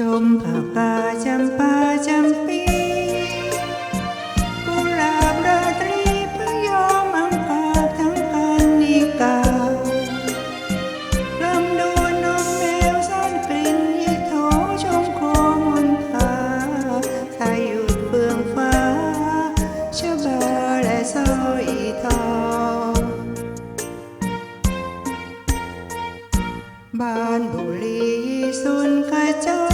ชมผาป่าจำปาจำปีกุหลาบราตรีพยอมอังคาทั้งพันนิกาลำดูนนมแมวซ่อนกลิ่นยี่โถชมโคมนตาไทยหยุดเฟืองฟ้าชบาและสร้อยทองบ้านบุรีสุนกระจา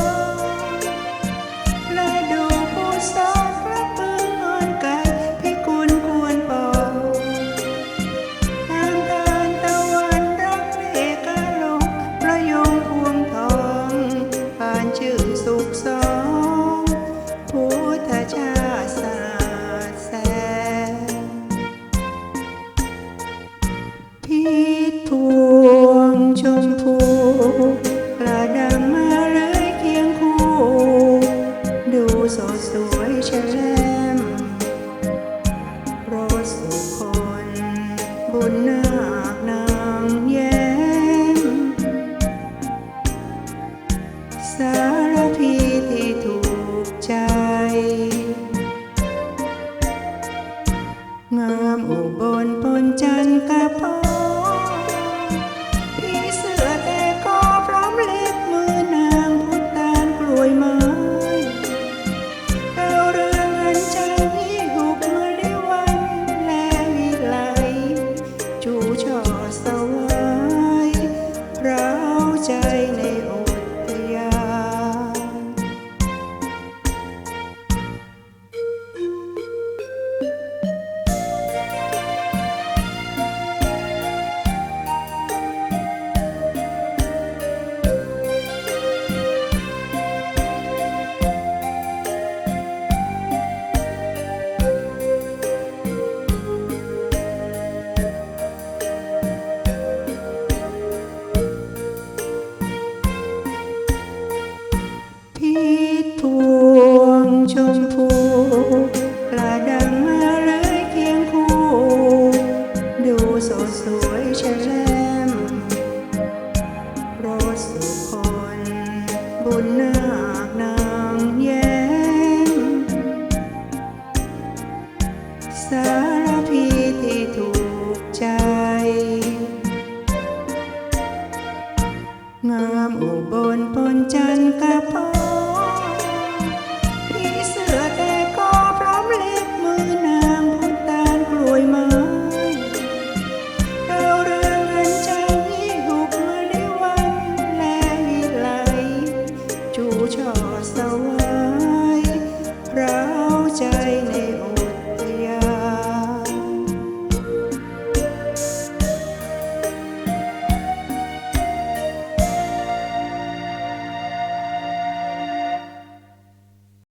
กระดังมาเลยเคียงคู่ ดูสดสวยแฉลมรสสุคนบุญนาคนางแย้มสารพีที่ถูกใจ งามอุบลปนจันกระพ ใจใน